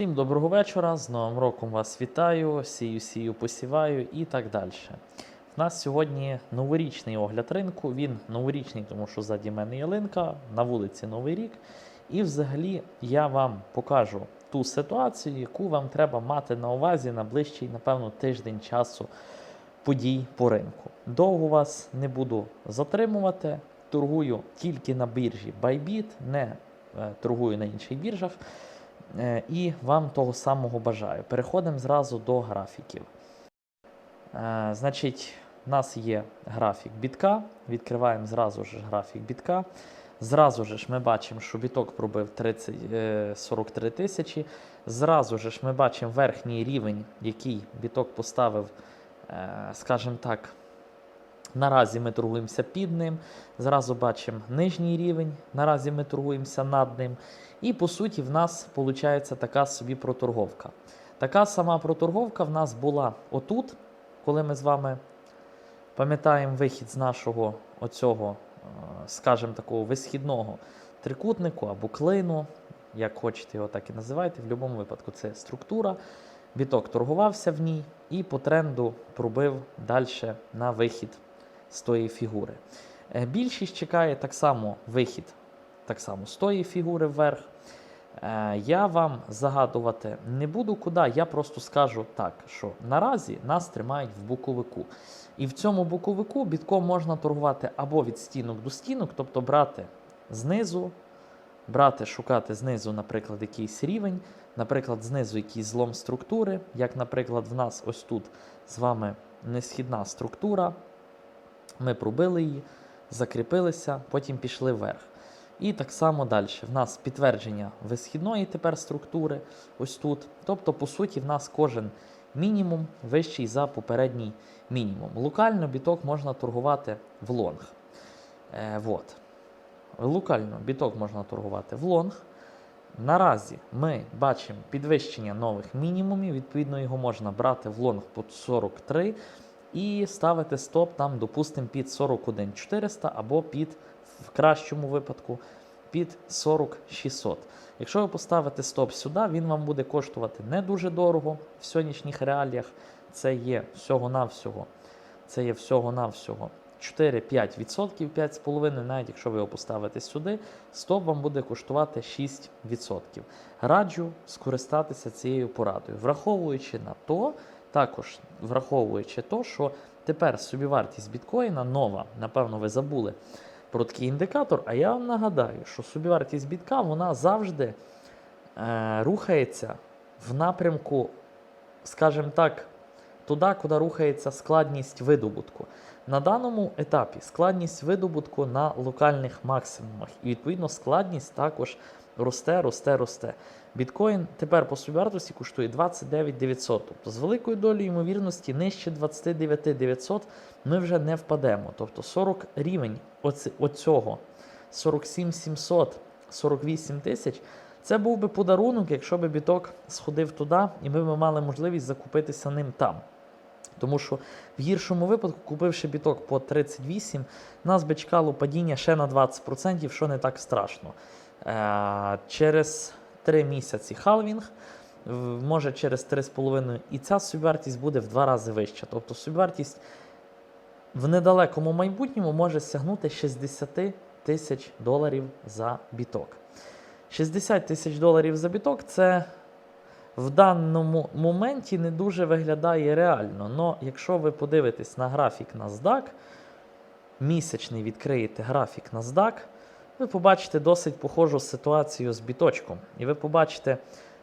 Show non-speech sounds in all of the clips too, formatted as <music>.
Всім доброго вечора. З Новим роком вас вітаю, сію, сію, посіваю і так далі. У нас сьогодні новорічний огляд ринку. Він новорічний, тому що ззаді мене ялинка, на вулиці Новий рік. І взагалі я вам покажу ту ситуацію, яку вам треба мати на увазі на ближчий, напевно, тиждень часу подій по ринку. Довго вас не буду затримувати. Торгую тільки на біржі Bybit, не е, торгую на інших біржах. Е, І вам того самого бажаю. Переходимо зразу до графіків. Е, Значить, у нас є графік бітка. Відкриваємо зразу ж графік бітка. Зразу ж ми бачимо, що біток пробив 30, е, 43 тисячі. Зразу ж ми бачимо верхній рівень, який біток поставив, е, скажімо так, Наразі ми торгуємося під ним. Зразу бачимо нижній рівень. Наразі ми торгуємося над ним. І по суті, в нас виходить така собі проторговка. Така сама проторговка в нас була отут, коли ми з вами пам'ятаємо вихід з нашого оцього, е, скажімо такого, висхідного трикутнику або клину, як хочете його так і називайте. В будь-якому випадку це структура. Біток торгувався в ній і по тренду пробив далі на вихід з тої фігури. Е, Більшість чекає так само вихід так само з тої фігури вверх. Е, Я вам загадувати не буду куди, я просто скажу так, що наразі нас тримають в буковику. І в цьому буковику бітком можна торгувати або від стінок до стінок, тобто брати знизу, брати, шукати знизу, наприклад, якийсь рівень, наприклад, знизу якийсь злом структури, як, наприклад, в нас ось тут з вами несхідна структура. Ми пробили її, закріпилися, потім пішли вверх. І так само далі. В нас підтвердження висхідної тепер структури, ось тут. Тобто, по суті, в нас кожен мінімум вищий за попередній мінімум. Локально біток можна торгувати в лонг. Е, вот. Локально біток можна торгувати в лонг. Наразі ми бачимо підвищення нових мінімумів. Відповідно, його можна брати в лонг по 43 і ставити стоп там, допустимо, під 41 400 або під, в кращому випадку, під 40 600. Якщо ви поставите стоп сюди, він вам буде коштувати не дуже дорого в сьогоднішніх реаліях. Це є всього-навсього. Це є всього-навсього 4-5%, 5,5%, навіть якщо ви його поставите сюди, стоп вам буде коштувати 6%. Раджу скористатися цією порадою, враховуючи на то, також враховуючи то, що тепер собівартість біткоїна нова, напевно, ви забули про такий індикатор. А я вам нагадаю, що собівартість бітка вона завжди е, рухається в напрямку, скажімо так, туди, куди рухається складність видобутку. На даному етапі складність видобутку на локальних максимумах. І відповідно складність також росте, росте, росте. Біткоін тепер по собівартості коштує 29 900. Тобто з великою долею ймовірності нижче 29 900 ми вже не впадемо. Тобто 40 рівень оці- оцього 47 700, 48 тисяч. Це був би подарунок, якщо би біток сходив туди, і ми б мали можливість закупитися ним там. Тому що в гіршому випадку, купивши біток по 38, нас би чекало падіння ще на 20%, що не так страшно. Е, через 3 місяці халвінг, може через 3,5, і ця собівартість буде в 2 рази вища. Тобто собівартість в недалекому майбутньому може сягнути 60 тисяч доларів за біток. 60 тисяч доларів за біток це в даному моменті не дуже виглядає реально. Но якщо ви подивитесь на графік NASDAQ, місячний відкриєте графік NASDAQ, ви побачите досить похожу ситуацію з біточком. І ви побачите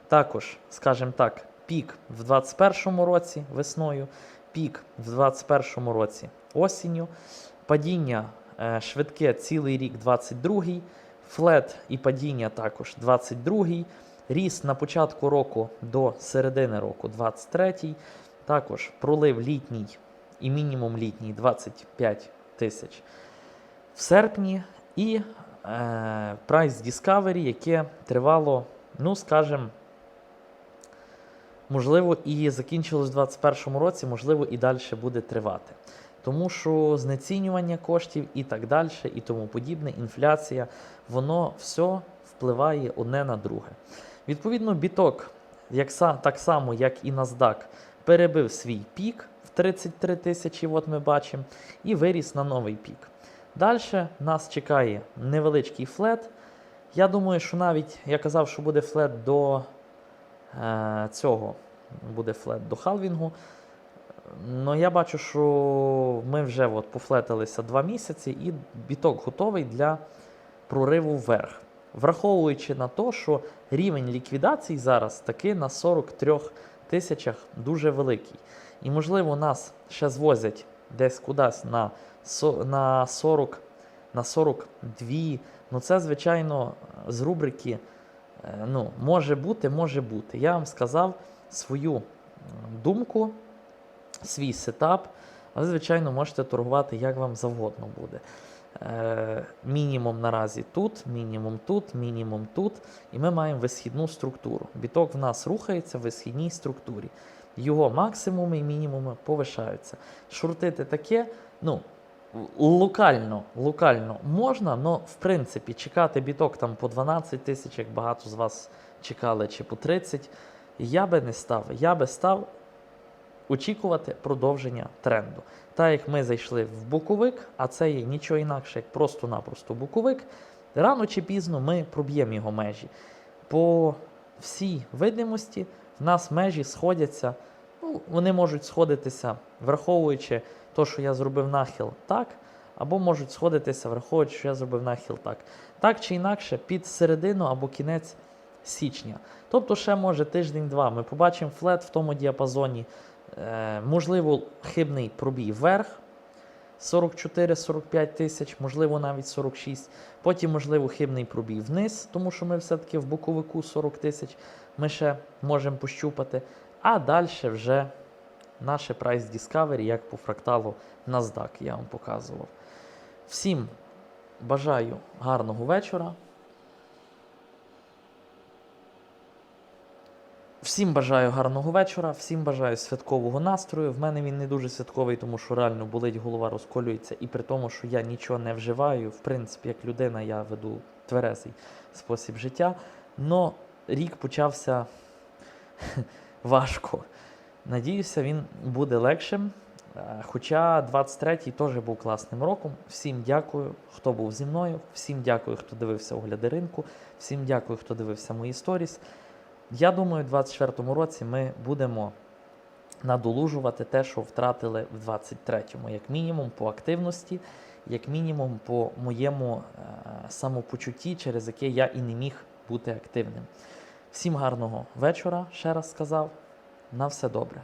також, скажімо так, пік в 2021 році весною, пік в 2021 році осінню, падіння е, швидке цілий рік 22 флет і падіння також 22 ріст на початку року до середини року 23 також пролив літній і мінімум літній 25 тисяч в серпні і Price Discovery, яке тривало, ну, скажімо, можливо, і закінчилось у 2021 році, можливо, і далі буде тривати. Тому що знецінювання коштів і так далі, і тому подібне, інфляція, воно все впливає одне на друге. Відповідно, біток як, так само, як і NASDAQ, перебив свій пік в 33 тисячі, от ми бачимо, і виріс на новий пік. Далі нас чекає невеличкий флет. Я думаю, що навіть я казав, що буде флет до е, цього, буде флет до халвінгу. Ну, я бачу, що ми вже от пофлетилися два місяці, і біток готовий для прориву вверх. Враховуючи на те, що рівень ліквідацій зараз таки на 43 тисячах дуже великий. І, можливо, нас ще звозять десь кудись на, на 40, на 42. Ну, це, звичайно, з рубрики е, ну, може бути, може бути. Я вам сказав свою думку, свій сетап. А ви, звичайно, можете торгувати як вам завгодно буде. Е, мінімум наразі тут, мінімум тут, мінімум тут. І ми маємо висхідну структуру. Біток в нас рухається в висхідній структурі. Його максимуми і мінімуми повишаються. Шуртити таке, ну, локально, локально можна, але в принципі чекати біток там по 12 тисяч, як багато з вас чекали, чи по 30, я би не став. Я би став очікувати продовження тренду. Так як ми зайшли в боковик, а це є нічого інакше, як просто-напросто боковик, рано чи пізно ми проб'ємо його межі. По всій видимості в нас межі сходяться, ну, вони можуть сходитися, враховуючи те, що я зробив нахил так, або можуть сходитися, враховуючи, що я зробив нахил так. Так чи інакше, під середину або кінець січня. Тобто, ще може тиждень-два. Ми побачимо флет в тому діапазоні. Е, можливо, хибний пробій вверх 44-45 тисяч, можливо, навіть 46. Потім, можливо, хибний пробій вниз, тому що ми все-таки в боковику 40 тисяч ми ще можемо пощупати. А далі вже наше Price Discovery, як по фракталу NASDAQ, я вам показував. Всім бажаю гарного вечора. Всім бажаю гарного вечора, всім бажаю святкового настрою. В мене він не дуже святковий, тому що реально болить голова, розколюється. І при тому, що я нічого не вживаю, в принципі, як людина, я веду тверезий спосіб життя. Но рік почався <laughs> важко. Надіюся, він буде легшим. Е, Хоча 23-й теж був класним роком. Всім дякую, хто був зі мною. Всім дякую, хто дивився огляди ринку. Всім дякую, хто дивився мої сторіс. Я думаю, у 2024 році ми будемо надолужувати те, що втратили в 23-му, як мінімум по активності, як мінімум по моєму е, самопочутті, через яке я і не міг бути активним. Всім гарного вечора, ще раз сказав. На все добре.